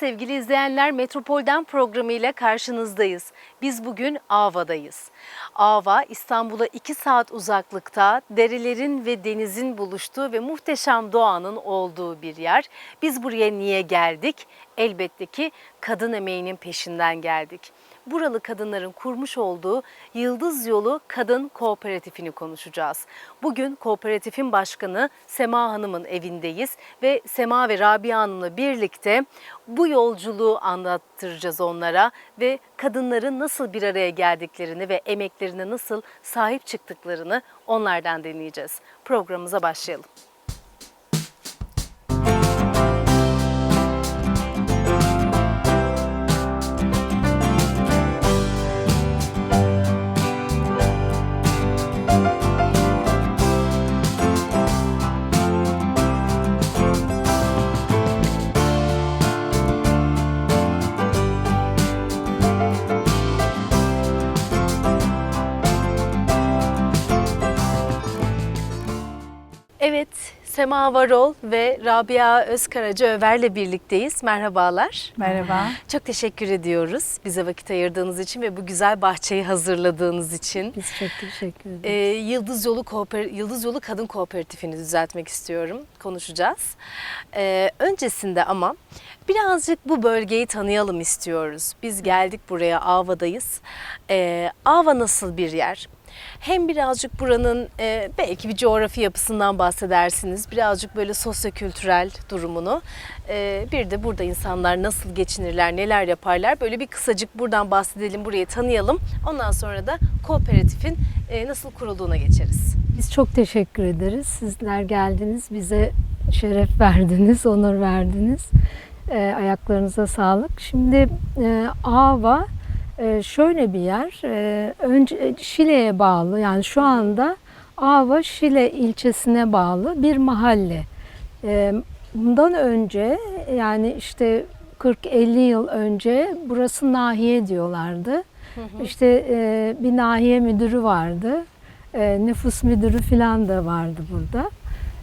Sevgili izleyenler, Metropol'den programıyla karşınızdayız. Biz bugün Ava'dayız. Ava, İstanbul'a 2 saat uzaklıkta derelerin ve denizin buluştuğu ve muhteşem doğanın olduğu bir yer. Biz buraya niye geldik? Elbette ki kadın emeğinin peşinden geldik. Buralı kadınların kurmuş olduğu Yıldız Yolu Kadın Kooperatifini konuşacağız. Bugün kooperatifin başkanı Sema Hanım'ın evindeyiz ve Sema ve Rabia Hanım'la birlikte bu yolculuğu anlattıracağız onlara ve kadınların nasıl bir araya geldiklerini ve emeklerine nasıl sahip çıktıklarını onlardan dinleyeceğiz. Programımıza başlayalım. Sema Varol ve Rabia Özkaraca Över'le birlikteyiz. Merhabalar. Merhaba. Çok teşekkür ediyoruz bize vakit ayırdığınız için ve bu güzel bahçeyi hazırladığınız için. Biz çok teşekkür ederiz. Ee, Yıldız Yolu Kooper Yıldız Yolu Kadın Kooperatifini düzeltmek istiyorum. Konuşacağız. Ee, öncesinde ama birazcık bu bölgeyi tanıyalım istiyoruz. Biz geldik buraya Ava'dayız. Ee, Ava nasıl bir yer? Hem birazcık buranın e, belki bir coğrafi yapısından bahsedersiniz. Birazcık böyle sosyokültürel durumunu. E, bir de burada insanlar nasıl geçinirler, neler yaparlar. Böyle bir kısacık buradan bahsedelim, burayı tanıyalım. Ondan sonra da kooperatifin e, nasıl kurulduğuna geçeriz. Biz çok teşekkür ederiz. Sizler geldiniz, bize şeref verdiniz, onur verdiniz. Ee, ayaklarınıza sağlık. Şimdi e, Ava e, şöyle bir yer. E, önce Şile'ye bağlı. Yani şu anda Ava Şile ilçesine bağlı bir mahalle. E, bundan önce yani işte 40-50 yıl önce burası nahiye diyorlardı. İşte e, bir nahiye müdürü vardı. E, nüfus müdürü falan da vardı burada.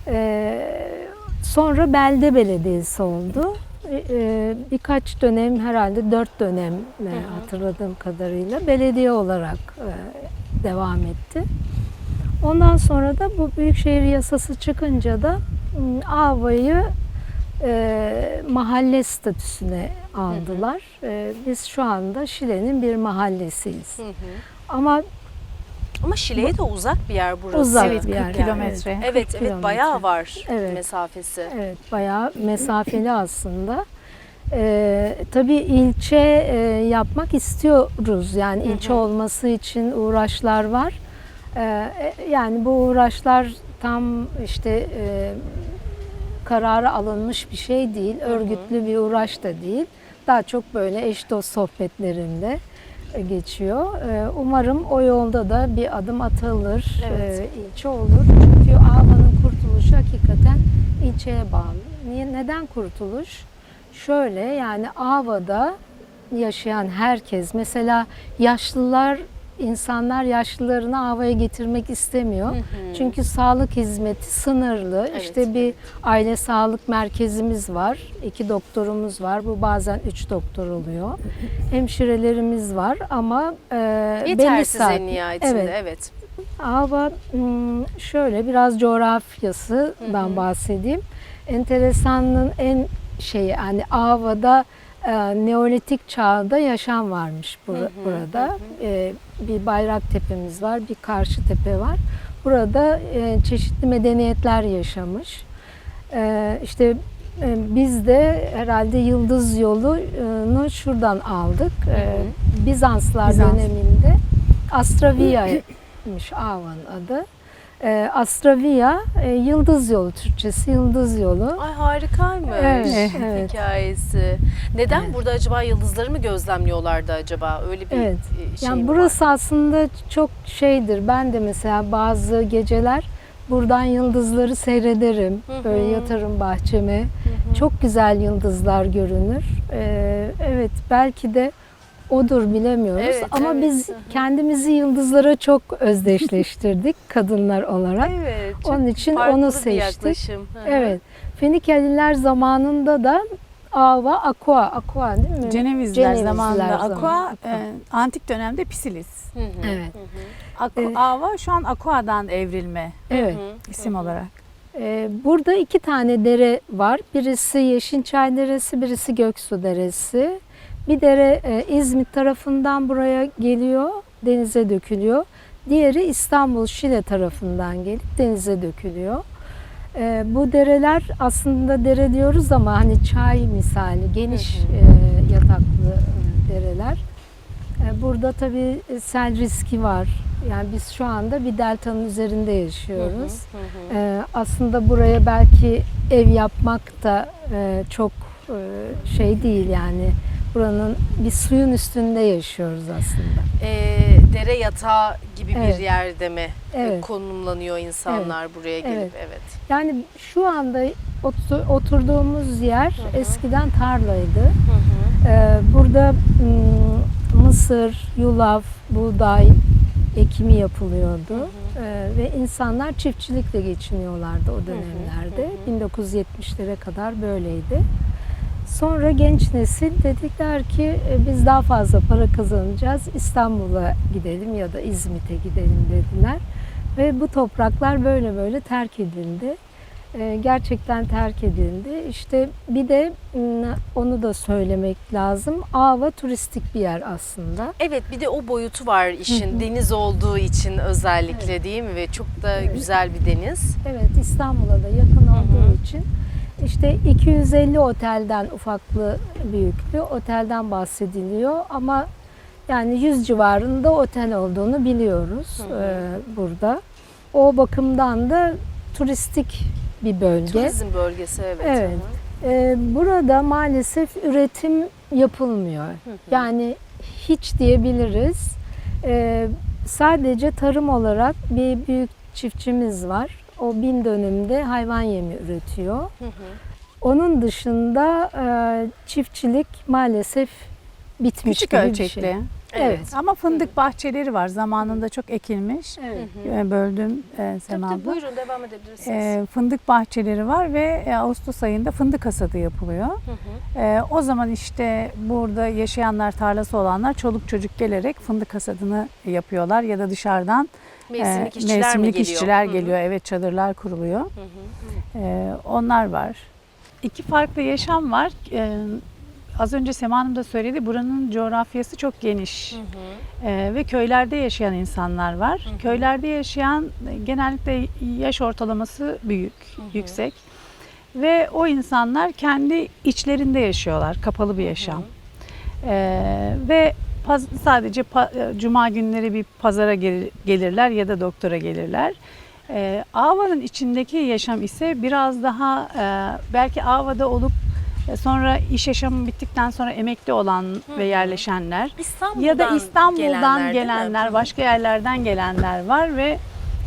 E, sonra belde belediyesi oldu. E, e, birkaç dönem herhalde dört dönem hatırladığım kadarıyla belediye olarak e, devam etti. Ondan sonra da bu büyükşehir yasası çıkınca da Ava'yı e, mahalle statüsüne aldılar. E, biz şu anda Şile'nin bir mahallesiyiz. Ama Ama Şile'ye de uzak bir yer burası. Uzak evet, bir yer. kilometre. yani, Evet, 40 evet kilometre. bayağı var Evet. mesafesi. Evet, bayağı mesafeli aslında. Ee, tabii ilçe e, yapmak istiyoruz. Yani ilçe olması için uğraşlar var. Ee, e, yani bu uğraşlar tam işte e, kararı alınmış bir şey değil. Örgütlü bir uğraş da değil. Daha çok böyle eş dost sohbetlerinde geçiyor. Ee, umarım o yolda da bir adım atılır, Evet. e, ilçe olur. Çünkü Ava'nın kurtuluşu hakikaten ilçeye bağlı. Niye, neden kurtuluş? Şöyle yani Ava'da yaşayan herkes, mesela yaşlılar, insanlar yaşlılarını Ava'ya getirmek istemiyor. Çünkü sağlık hizmeti sınırlı. Evet. İşte bir aile sağlık merkezimiz var. iki doktorumuz var. Bu bazen üç doktor oluyor. Hemşirelerimiz var ama e, belli Yetersiz saat- en nihayetinde. Evet. evet. Hmm, şöyle biraz coğrafyasından bahsedeyim. Enteresanlığın en şeyi yani Ava'da e, Neolitik çağda yaşam varmış bur- burada. E, bir bayrak tepemiz var, bir karşı tepe var. Burada e, çeşitli medeniyetler yaşamış. E, işte e, biz de herhalde Yıldız yolunu şuradan aldık. E, Bizanslar Bizans. döneminde Astravia'ymış Ava'nın adı. E, Astravia e, Yıldız yolu Türkçesi Yıldız yolu. Ay harikaymış Evet, evet. hikayesi. Neden burada acaba yıldızları mı gözlemliyorlardı acaba? Öyle bir Evet. e, şey Yani mi burası var? aslında çok şeydir. Ben de mesela bazı geceler buradan yıldızları seyrederim. Hı hı. Böyle yatarım bahçeme. Çok güzel yıldızlar görünür. Ee, evet belki de odur bilemiyoruz. Evet, Ama evet. biz Hı hı. kendimizi yıldızlara çok özdeşleştirdik kadınlar olarak. Evet. çok Onun için onu seçtik. Hı hı. Evet. Fenikeliler zamanında da Ava, Aqua, Aqua değil mi? Cenevizler, Cenevizler zamanında zamanı. aqua, e, antik dönemde pisilis. Evet. Aqua, Evet. Ava şu an aqua'dan evrilme Evet. isim olarak. Ee, burada iki tane dere var. Birisi Yeşilçay Deresi, birisi Göksu Deresi. Bir dere e, İzmit tarafından buraya geliyor, denize dökülüyor. Diğeri İstanbul Şile tarafından gelip denize dökülüyor. Ee, bu dereler aslında dere diyoruz ama hani çay misali geniş e, yataklı e, dereler. E, Burada tabii sel riski var. Yani biz şu anda bir deltanın üzerinde yaşıyoruz. Ee, aslında buraya belki ev yapmak da e, çok e, şey değil yani. Buranın bir suyun üstünde yaşıyoruz aslında. Ee, dere yatağı gibi Evet. bir yerde mi e, Evet. konumlanıyor insanlar buraya gelip? Evet. Evet. Yani şu anda otu- oturduğumuz yer hı. eskiden tarlaydı. Hı hı. Ee, burada mm, mısır, yulaf, buğday ekimi yapılıyordu. Ee, ve insanlar çiftçilikle geçiniyorlardı o dönemlerde. 1970'lere kadar böyleydi. Sonra genç nesil dedikler ki "E, biz daha fazla para kazanacağız. İstanbul'a gidelim ya da İzmit'e gidelim dediler. Ve bu topraklar böyle böyle terk edildi. Ee, Gerçekten terk edildi. İşte bir de onu da söylemek lazım. Ava turistik bir yer aslında. Evet bir de o boyutu var işin. Deniz olduğu için özellikle değil mi? Ve çok da Evet. güzel bir deniz. Evet İstanbul'a da yakın olduğu için işte 250 otelden ufaklı büyüklü otelden bahsediliyor ama yani 100 civarında otel olduğunu biliyoruz Hı hı. e, burada. O bakımdan da turistik bir bölge. Turizm bölgesi evet. Evet. Hı. E, burada maalesef üretim yapılmıyor. Hı hı. Yani hiç diyebiliriz. E, sadece tarım olarak bir büyük çiftçimiz var. O bin dönümde hayvan yemi üretiyor. Hı hı. Onun dışında e, çiftçilik maalesef bitmiş Küçük gibi bir ölçekli. şey. Evet. Ama fındık bahçeleri var. Zamanında çok ekilmiş. Evet. E, Böldüm e, Tabii Sema abla. buyurun devam edebilirsiniz. E, fındık bahçeleri var ve e, Ağustos ayında fındık hasadı yapılıyor. Hı hı. E, o zaman işte burada yaşayanlar, tarlası olanlar çoluk çocuk gelerek fındık hasadını yapıyorlar ya da dışarıdan Mevsimlik e, işçiler mi mevsimlik geliyor? işçiler Hı hı. geliyor. Evet çadırlar kuruluyor. Hı hı. E, onlar var. İki farklı yaşam var. E, az önce Sema Hanım da söyledi. Buranın coğrafyası çok geniş. Hı hı. Ee, ve köylerde yaşayan insanlar var. Hı hı. Köylerde yaşayan e, genellikle yaş ortalaması büyük, hı. yüksek. Ve o insanlar kendi içlerinde yaşıyorlar, kapalı bir yaşam. Ee, ve paz- sadece pa- e, cuma günleri bir pazara gel- gelirler ya da doktora gelirler. Ee, Ava'nın içindeki yaşam ise biraz daha e, belki Ava'da olup e, sonra iş yaşamı bittikten sonra emekli olan ve yerleşenler İstanbul'dan ya da İstanbul'dan gelenler, gelenler, başka yerlerden gelenler var ve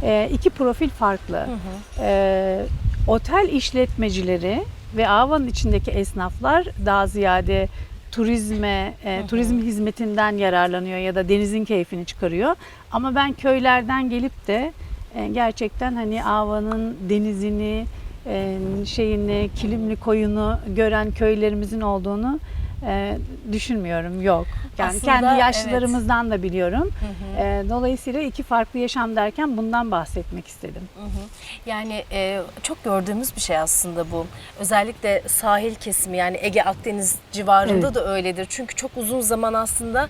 e, iki profil farklı. Hı hı. E, otel işletmecileri ve Ava'nın içindeki esnaflar daha ziyade turizme, e, turizm hizmetinden yararlanıyor ya da denizin keyfini çıkarıyor. Ama ben köylerden gelip de e, gerçekten hani Ava'nın denizini, e, şeyini, kilimli koyunu gören köylerimizin olduğunu e, düşünmüyorum. Yok. Yani Aslında kendi yaşlılarımızdan da biliyorum. Hı hı. E, dolayısıyla iki farklı yaşam derken bundan bahsetmek istedim. Hı hı. Yani e, çok gördüğümüz bir şey aslında bu. Özellikle sahil kesimi yani Ege Akdeniz civarında Evet. da öyledir. Çünkü çok uzun zaman aslında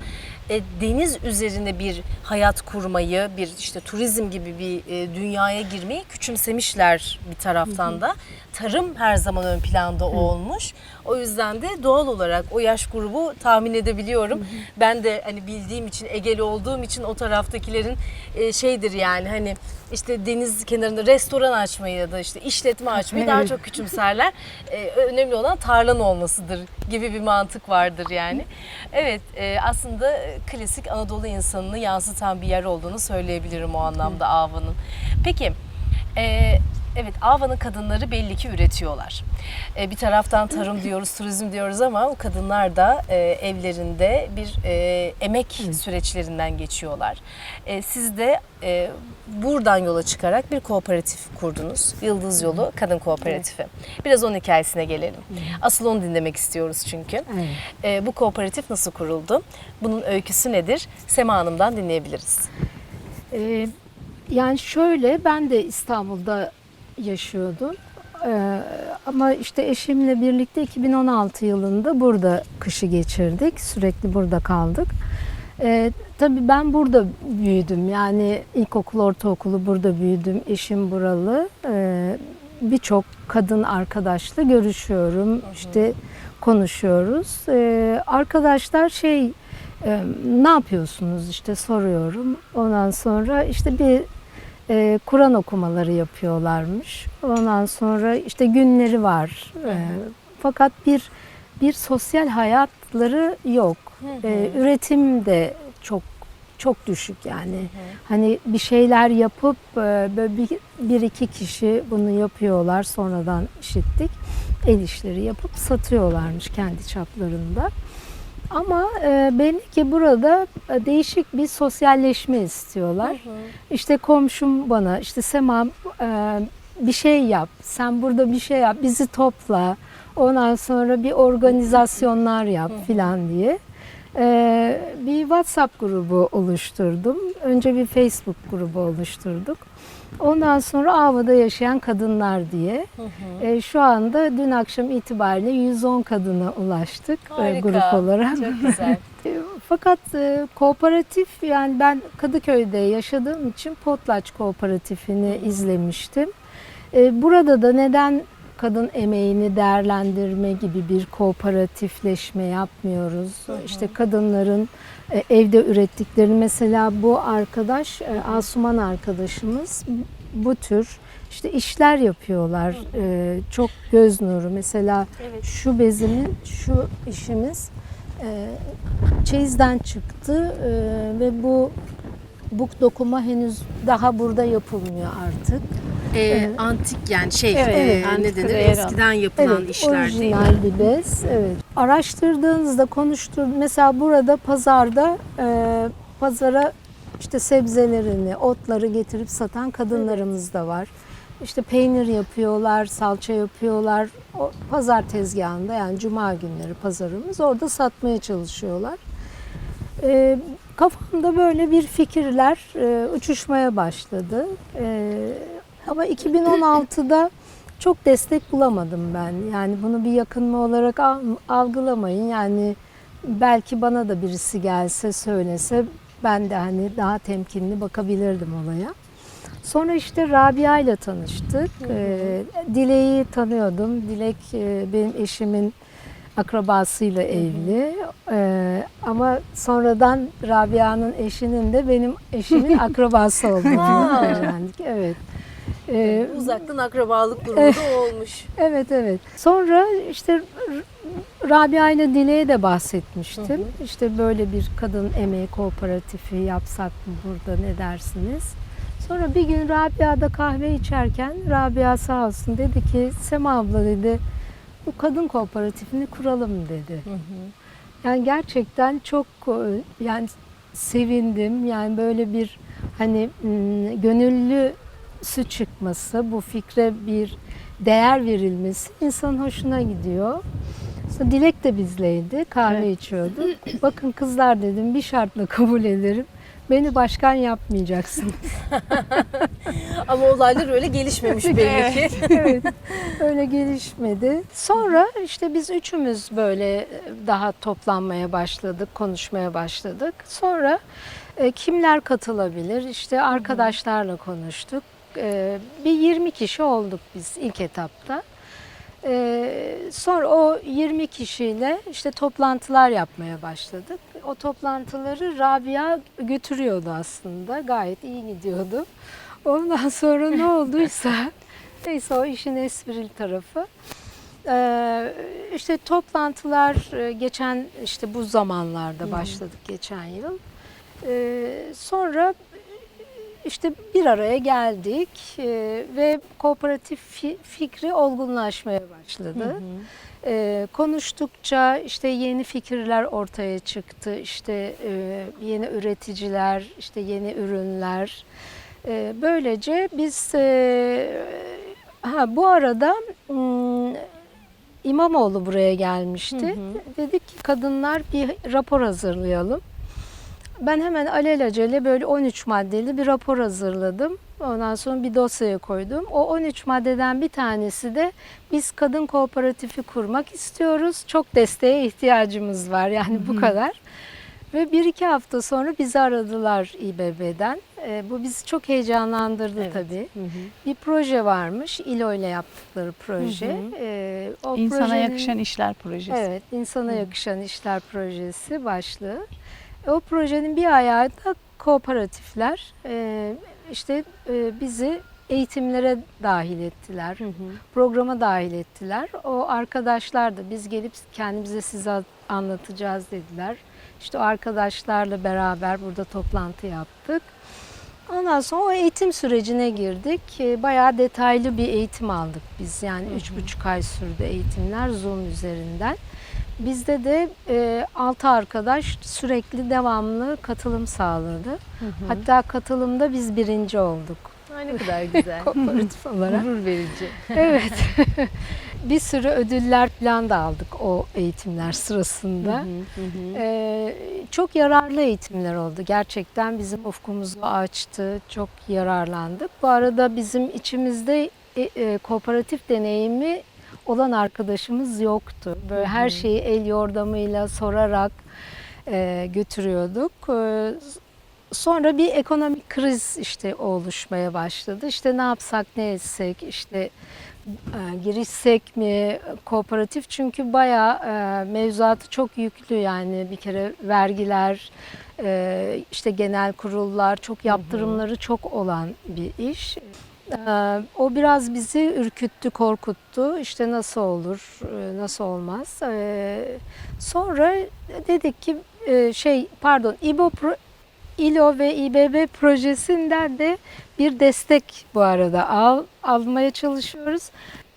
e, deniz üzerine bir hayat kurmayı, bir işte turizm gibi bir e, dünyaya girmeyi küçümsemişler bir taraftan da. Tarım her zaman ön planda olmuş. O yüzden de doğal olarak o yaş grubu tahmin edebiliyorum. Ben de hani bildiğim için Egeli olduğum için o taraftakilerin e, şeydir yani hani işte deniz kenarında restoran açmayı ya da işte işletme açmayı daha Evet. çok küçümserler. E, önemli olan tarlan olmasıdır gibi bir mantık vardır yani. Evet e, aslında klasik Anadolu insanını yansıtan bir yer olduğunu söyleyebilirim o anlamda Ava'nın. Peki e, Evet, Ava'nın kadınları belli ki üretiyorlar. E, bir taraftan tarım diyoruz, turizm diyoruz ama o kadınlar da e, evlerinde bir e, emek süreçlerinden geçiyorlar. E, siz de e, buradan yola çıkarak bir kooperatif kurdunuz. Yıldız Yolu Kadın Kooperatifi. Biraz onun hikayesine gelelim. Asıl onu dinlemek istiyoruz çünkü. Evet. E, bu kooperatif nasıl kuruldu? Bunun öyküsü nedir? Sema Hanım'dan dinleyebiliriz. Ee, yani şöyle ben de İstanbul'da yaşıyordum. Ee, ama işte eşimle birlikte 2016 yılında burada kışı geçirdik. Sürekli burada kaldık. Ee, tabii ben burada büyüdüm. Yani ilkokul, ortaokulu burada büyüdüm. Eşim buralı. Ee, Birçok kadın arkadaşla görüşüyorum. İşte konuşuyoruz. Ee, arkadaşlar şey e, ne yapıyorsunuz işte soruyorum. Ondan sonra işte bir e, Kur'an okumaları yapıyorlarmış. Ondan sonra işte günleri var. E, fakat bir bir sosyal hayatları yok. E, üretim de çok çok düşük yani. Hani bir şeyler yapıp e, böyle bir, bir iki kişi bunu yapıyorlar sonradan işittik. El işleri yapıp satıyorlarmış kendi çaplarında. Ama e, belli ki burada e, değişik bir sosyalleşme istiyorlar. İşte komşum bana işte Sema e, bir şey yap, sen burada bir şey yap, bizi topla. Ondan sonra bir organizasyonlar yap filan diye. E, bir WhatsApp grubu oluşturdum. Önce bir Facebook grubu oluşturduk. Ondan sonra Ava'da yaşayan kadınlar diye. E, şu anda dün akşam itibariyle 110 kadına ulaştık e, Harika. grup olarak. Çok güzel. E, Fakat e, kooperatif yani ben Kadıköy'de yaşadığım için Potlaç Kooperatifini izlemiştim. E, Burada da neden kadın emeğini değerlendirme gibi bir kooperatifleşme yapmıyoruz? İşte kadınların evde ürettiklerini mesela bu arkadaş e, Asuman arkadaşımız bu tür işte işler yapıyorlar. E, Çok göz nuru. Mesela Evet. şu bezimin, şu işimiz e, çeyizden çıktı e, ve bu bu dokuma henüz daha burada yapılmıyor artık. E, Evet. Antik yani şey Evet, e, evet. ne denir eskiden yapılan Evet, işler değil mi? orijinal bir bez. Evet. Araştırdığınızda, konuştur. Mesela burada pazarda e, pazara işte sebzelerini, otları getirip satan kadınlarımız da var. İşte peynir yapıyorlar, salça yapıyorlar. O pazar tezgahında yani cuma günleri pazarımız orada satmaya çalışıyorlar. E, kafamda böyle bir fikirler e, uçuşmaya başladı. E, ama 2016'da çok destek bulamadım ben. Yani bunu bir yakınma olarak al- algılamayın. Yani belki bana da birisi gelse söylese ben de hani daha temkinli bakabilirdim olaya. Sonra işte Rabia ile tanıştık. Ee, Dilek'i tanıyordum. Dilek e, benim eşimin akrabasıyla evli. Ee, ama sonradan Rabia'nın eşinin de benim eşimin akrabası olduğunu öğrendik. Evet. Ee, Uzaktan akrabalık durumu da olmuş. Evet evet. Sonra işte Rabia ile Dile'ye de bahsetmiştim. İşte böyle bir kadın emeği kooperatifi yapsak mı burada ne dersiniz? Sonra bir gün Rabia'da kahve içerken Rabia sağ olsun dedi ki Sema abla dedi bu kadın kooperatifini kuralım dedi. Yani gerçekten çok e, yani sevindim. Yani böyle bir hani m, gönüllü su çıkması, bu fikre bir değer verilmesi insanın hoşuna gidiyor. Sonra Dilek de bizleydi, kahve Evet. içiyordu. Bakın kızlar dedim bir şartla kabul ederim. Beni başkan yapmayacaksınız. Ama olaylar öyle gelişmemiş belli ki. evet, öyle gelişmedi. Sonra işte biz üçümüz böyle daha toplanmaya başladık, konuşmaya başladık. Sonra e, kimler katılabilir? İşte arkadaşlarla konuştuk. E, bir 20 kişi olduk biz ilk etapta. E, sonra o 20 kişiyle işte toplantılar yapmaya başladık. O toplantıları Rabia götürüyordu aslında. Gayet iyi gidiyordu. Ondan sonra ne olduysa neyse o işin esprili tarafı. Ee, işte toplantılar e, geçen işte bu zamanlarda başladık geçen yıl. Ee, sonra işte bir araya geldik e, ve kooperatif fi- fikri olgunlaşmaya başladı. E, konuştukça işte yeni fikirler ortaya çıktı. İşte e, yeni üreticiler, işte yeni ürünler. E, böylece biz e, ha bu arada İmamoğlu buraya gelmişti. Dedik ki kadınlar bir rapor hazırlayalım. Ben hemen alelacele böyle 13 maddeli bir rapor hazırladım. Ondan sonra bir dosyaya koydum. O 13 maddeden bir tanesi de biz kadın kooperatifi kurmak istiyoruz. Çok desteğe ihtiyacımız var yani bu kadar. Ve bir iki hafta sonra bizi aradılar İBB'den. Ee, bu bizi çok heyecanlandırdı tabii. Bir proje varmış, İLO ile yaptıkları proje. Ee, o İnsana projenin- yakışan işler projesi. Evet, insana yakışan işler projesi başlığı. E, O projenin bir ayağı da kooperatifler. E, işte e, bizi eğitimlere dahil ettiler, programa dahil ettiler. O arkadaşlar da biz gelip kendimize size anlatacağız dediler. İşte o arkadaşlarla beraber burada toplantı yaptık. Ondan sonra o eğitim sürecine girdik. E, Bayağı detaylı bir eğitim aldık biz. Yani üç buçuk ay sürdü eğitimler Zoom üzerinden. Bizde de e, 6 arkadaş sürekli devamlı katılım sağladı. Hatta katılımda biz birinci olduk Ay ne kadar güzel. kooperatif olarak. Gurur verici. Evet. bir sürü ödüller falan da aldık o eğitimler sırasında. Ee, çok yararlı eğitimler oldu. Gerçekten bizim ufkumuzu açtı. Çok yararlandık. Bu arada bizim içimizde e, e, kooperatif deneyimi olan arkadaşımız yoktu. Böyle her şeyi el yordamıyla sorarak e, götürüyorduk. E, sonra bir ekonomik kriz işte oluşmaya başladı. İşte ne yapsak, ne etsek, işte e, girişsek mi kooperatif çünkü bayağı e, mevzuatı çok yüklü yani bir kere vergiler e, işte genel kurullar çok yaptırımları çok olan bir iş. E, o biraz bizi ürküttü, korkuttu. İşte nasıl olur, e, nasıl olmaz. E, sonra dedik ki e, şey pardon İBO pro- İLO ve İBB projesinden de bir destek bu arada al, almaya çalışıyoruz.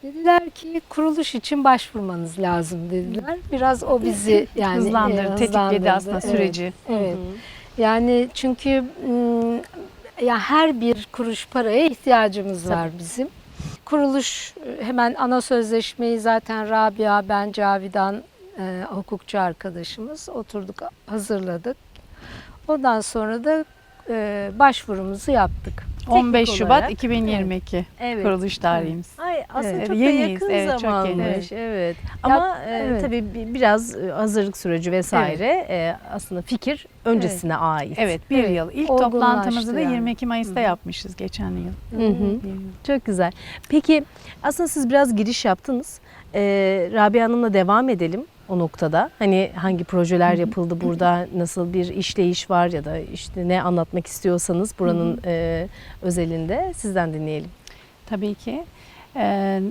Dediler ki kuruluş için başvurmanız lazım dediler. Biraz o bizi yani hızlandırdı, e, tetikledi hızlandırdı. aslında Evet, süreci. Evet. Yani çünkü mm, ya her bir kuruş paraya ihtiyacımız var bizim. Kuruluş e, hemen ana sözleşmeyi zaten Rabia, ben Cavidan e, hukukçu arkadaşımız oturduk hazırladık. Ondan sonra da e, başvurumuzu yaptık. 15 Teknik Şubat olarak. 2022 Evet. kuruluş tarihimiz. Ay aslında Evet. çok Yeniyiz, da yakın evet, çok zamanmış. yeniyiz. Evet. Ama e, evet. tabii bi- biraz e, hazırlık süreci vesaire e, aslında fikir öncesine ait. Evet, bir Evet, yıl. İlk toplantımızı da yani. 22 Mayıs'ta yapmışız geçen yıl. Hı hı. Çok güzel. Peki aslında siz biraz giriş yaptınız. Ee, Rabia Hanım'la devam edelim o noktada. Hani hangi projeler yapıldı burada, nasıl bir işleyiş var ya da işte ne anlatmak istiyorsanız buranın e, özelinde sizden dinleyelim. Tabii ki. Ee,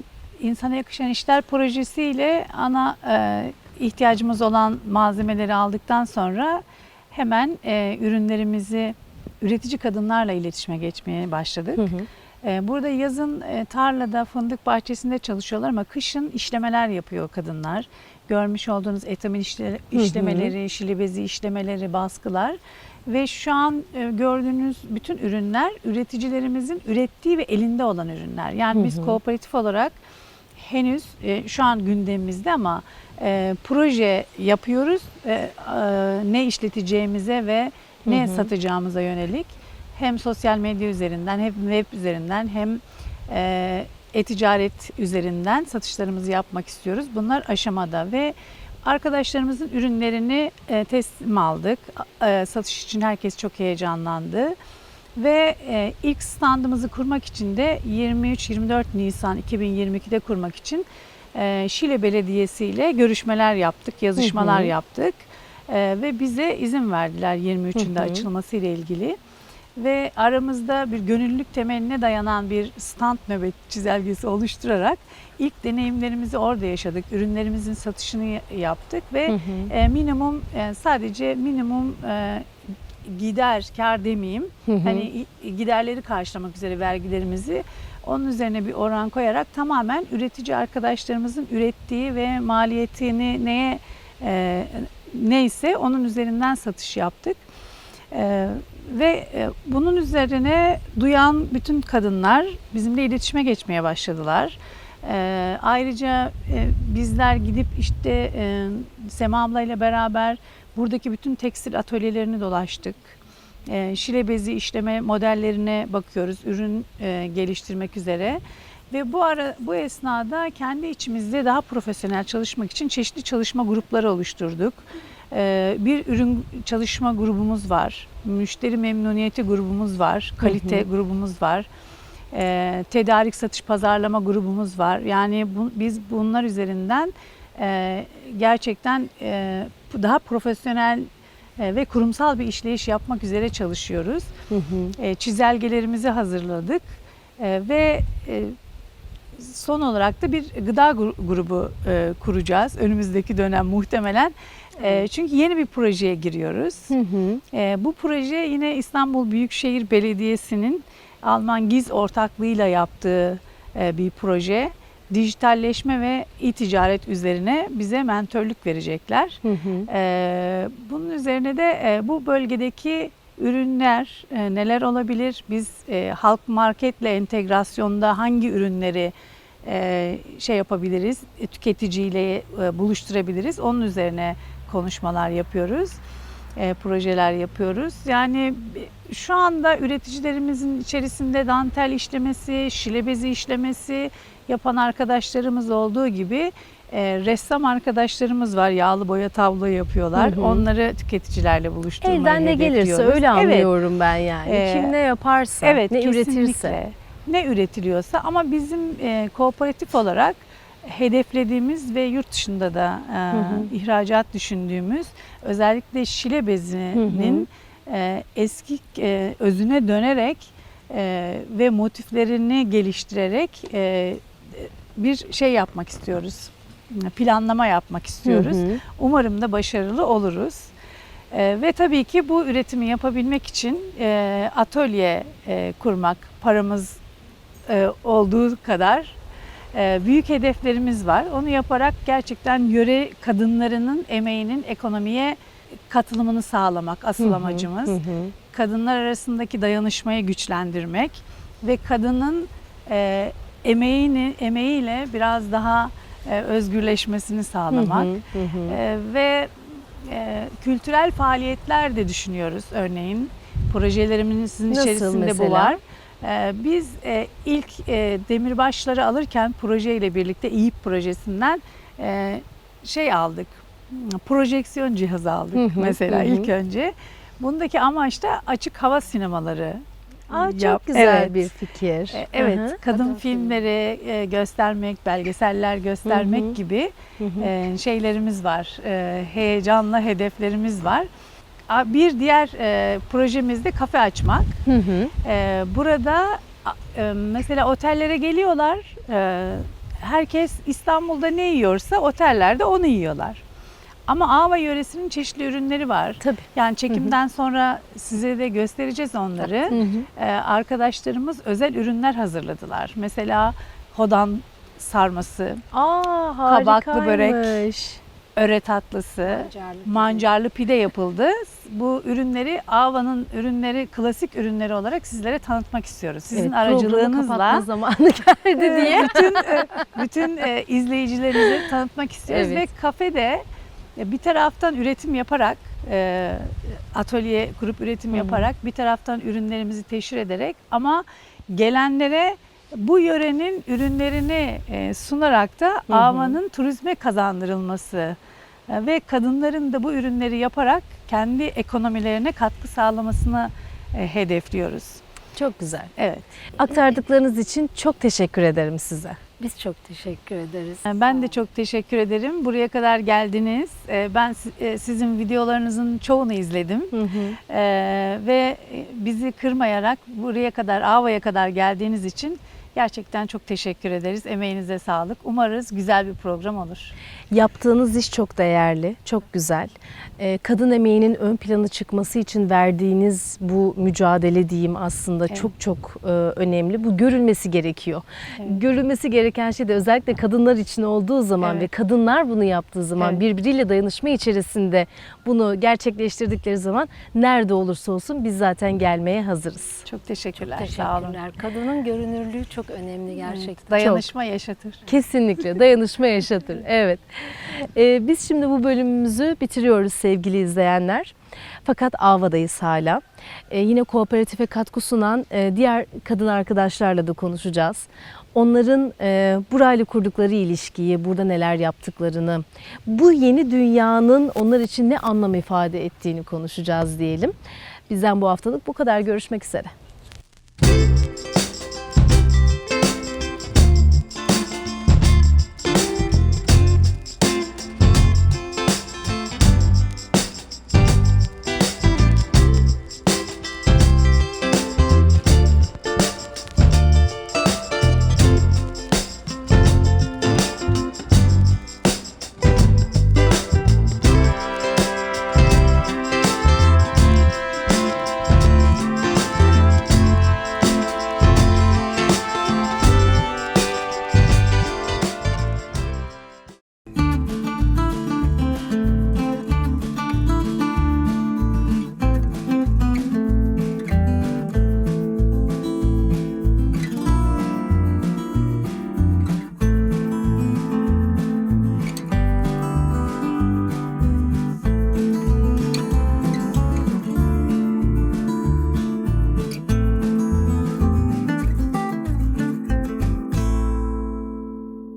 İnsana Yakışan İşler projesiyle ana e, ihtiyacımız olan malzemeleri aldıktan sonra hemen e, ürünlerimizi üretici kadınlarla iletişime geçmeye başladık. Ee, Burada yazın e, tarlada, fındık bahçesinde çalışıyorlar ama kışın işlemeler yapıyor kadınlar. Görmüş olduğunuz etamin işle- işlemeleri, şili bezi işlemeleri, baskılar. Ve şu an e, gördüğünüz bütün ürünler üreticilerimizin ürettiği ve elinde olan ürünler. Yani biz kooperatif olarak henüz e, şu an gündemimizde ama e, proje yapıyoruz. E, e, ne işleteceğimize ve ne satacağımıza yönelik hem sosyal medya üzerinden hem web üzerinden hem e, e-ticaret üzerinden satışlarımızı yapmak istiyoruz. Bunlar aşamada ve arkadaşlarımızın ürünlerini e, teslim aldık. E, satış için herkes çok heyecanlandı. Ve e, ilk standımızı kurmak için de 23-24 Nisan 2022'de kurmak için e, Şile Belediyesi ile görüşmeler yaptık, yazışmalar Hı hı. yaptık. E, ve bize izin verdiler 23'ünde Hı hı. açılması ile ilgili. Ve aramızda bir gönüllülük temeline dayanan bir stand nöbet çizelgesi oluşturarak ilk deneyimlerimizi orada yaşadık. Ürünlerimizin satışını yaptık ve e, minimum e, sadece minimum e, gider, kar demeyeyim. Hani giderleri karşılamak üzere vergilerimizi onun üzerine bir oran koyarak tamamen üretici arkadaşlarımızın ürettiği ve maliyetini neye e, neyse onun üzerinden satış yaptık. E, ve e, bunun üzerine duyan bütün kadınlar bizimle iletişime geçmeye başladılar. E, ayrıca e, bizler gidip işte Sema abla ile beraber buradaki bütün tekstil atölyelerini dolaştık. Şile bezi işleme modellerine bakıyoruz ürün geliştirmek üzere. Ve bu ara bu esnada kendi içimizde daha profesyonel çalışmak için çeşitli çalışma grupları oluşturduk. E, bir ürün çalışma grubumuz var. Müşteri memnuniyeti grubumuz var. Kalite grubumuz var. E, tedarik satış pazarlama grubumuz var. Yani bu, biz bunlar üzerinden e, gerçekten e, daha profesyonel e, ve kurumsal bir işleyiş yapmak üzere çalışıyoruz. E, çizelgelerimizi hazırladık E, ve e, son olarak da bir gıda gru- grubu e, kuracağız önümüzdeki dönem muhtemelen. E, çünkü yeni bir projeye giriyoruz. E, bu proje yine İstanbul Büyükşehir Belediyesi'nin Alman GİZ ortaklığıyla yaptığı e, bir proje. Dijitalleşme ve e-ticaret üzerine bize mentörlük verecekler. Ee, bunun üzerine de e, bu bölgedeki ürünler e, neler olabilir? Biz e, halk marketle entegrasyonda hangi ürünleri e, şey yapabiliriz, tüketiciyle e, buluşturabiliriz? Onun üzerine konuşmalar yapıyoruz, e, projeler yapıyoruz. Yani şu anda üreticilerimizin içerisinde dantel işlemesi, şile bezi işlemesi yapan arkadaşlarımız olduğu gibi e, ressam arkadaşlarımız var. Yağlı boya tablo yapıyorlar. Hı hı. Onları tüketicilerle buluşturmayı Elden ne gelirse öyle Evet, anlıyorum ben yani. Ee, Kim ne yaparsa, Evet, ne kesinlikle. üretirse. Ne üretiliyorsa ama bizim e, kooperatif olarak hedeflediğimiz ve yurt dışında da e, hı. ihracat düşündüğümüz özellikle şile bezinin e, eski e, özüne dönerek e, ve motiflerini geliştirerek e, bir şey yapmak istiyoruz. Planlama yapmak istiyoruz. Hı hı. Umarım da başarılı oluruz. Ee, ve tabii ki bu üretimi yapabilmek için e, atölye e, kurmak paramız e, olduğu kadar e, büyük hedeflerimiz var. Onu yaparak gerçekten yöre kadınlarının emeğinin ekonomiye katılımını sağlamak asıl Hı hı, amacımız. hı. Kadınlar arasındaki dayanışmayı güçlendirmek ve kadının e, emeğini emeğiyle biraz daha e, özgürleşmesini sağlamak. Hı hı, hı hı. Ve e, kültürel faaliyetler de düşünüyoruz örneğin. Projelerimizin Nasıl içerisinde mesela? bu var. Ee, biz e, ilk e, demirbaşları alırken projeyle birlikte İYİP projesinden e, şey aldık. Projeksiyon cihazı aldık Hı hı, mesela hı ilk önce. Bundaki amaç da açık hava sinemaları. Aa, çok yap- güzel Evet. bir fikir. E, Evet, Hı hı. kadın, Kadın filmleri e, göstermek, belgeseller göstermek Hı hı. gibi Hı hı. e, şeylerimiz var. E, heyecanla hedeflerimiz var. Bir diğer e, projemiz de kafe açmak. Hı hı. E, burada e, mesela otellere geliyorlar. E, herkes İstanbul'da ne yiyorsa otellerde onu yiyorlar. Ama Ava yöresinin çeşitli ürünleri var. Tabii. Yani çekimden sonra size de göstereceğiz onları. Hı hı. Ee, arkadaşlarımız özel ürünler hazırladılar. Mesela hodan sarması, Aa Kabaklı börek. Öre tatlısı, Mancarlı mancarlı pide yapıldı. Bu ürünleri Ava'nın ürünleri, klasik ürünleri olarak sizlere tanıtmak istiyoruz. Sizin Evet, aracılığınızla zamanı geldi e, diye. bütün e, bütün e, izleyicilerimize tanıtmak istiyoruz Evet. ve kafede e, bir taraftan üretim yaparak e, atölye kurup üretim hı. yaparak bir taraftan ürünlerimizi teşhir ederek ama gelenlere bu yörenin ürünlerini e, sunarak da hı. Ava'nın turizme kazandırılması e, ve kadınların da bu ürünleri yaparak kendi ekonomilerine katkı sağlamasını e, hedefliyoruz. Çok güzel. Evet. Aktardıklarınız için çok teşekkür ederim size. Biz çok teşekkür ederiz. Ben de çok teşekkür ederim. Buraya kadar geldiniz. Ben si- sizin videolarınızın çoğunu izledim. Hı hı. Ve bizi kırmayarak buraya kadar, Ava'ya kadar geldiğiniz için Gerçekten çok teşekkür ederiz. Emeğinize sağlık. Umarız güzel bir program olur. Yaptığınız iş çok değerli, çok güzel. Ee, Kadın emeğinin ön plana çıkması için verdiğiniz bu mücadele diyeyim aslında Evet. çok çok e, önemli. Bu görülmesi gerekiyor. Evet. Görülmesi gereken şey de özellikle kadınlar için olduğu zaman Evet. ve kadınlar bunu yaptığı zaman Evet. birbiriyle dayanışma içerisinde bunu gerçekleştirdikleri zaman nerede olursa olsun biz zaten gelmeye hazırız. Çok teşekkürler. Sağ olun. Teşekkürler. Kadının görünürlüğü çok önemli gerçekten. Dayanışma yaşatır. Kesinlikle dayanışma yaşatır. Evet. Ee, biz şimdi bu bölümümüzü bitiriyoruz sevgili izleyenler. Fakat Ava'dayız hala. Ee, yine kooperatife katkı sunan e, diğer kadın arkadaşlarla da konuşacağız. Onların e, burayla kurdukları ilişkiyi, burada neler yaptıklarını, bu yeni dünyanın onlar için ne anlam ifade ettiğini konuşacağız diyelim. Bizden bu haftalık bu kadar. Görüşmek üzere.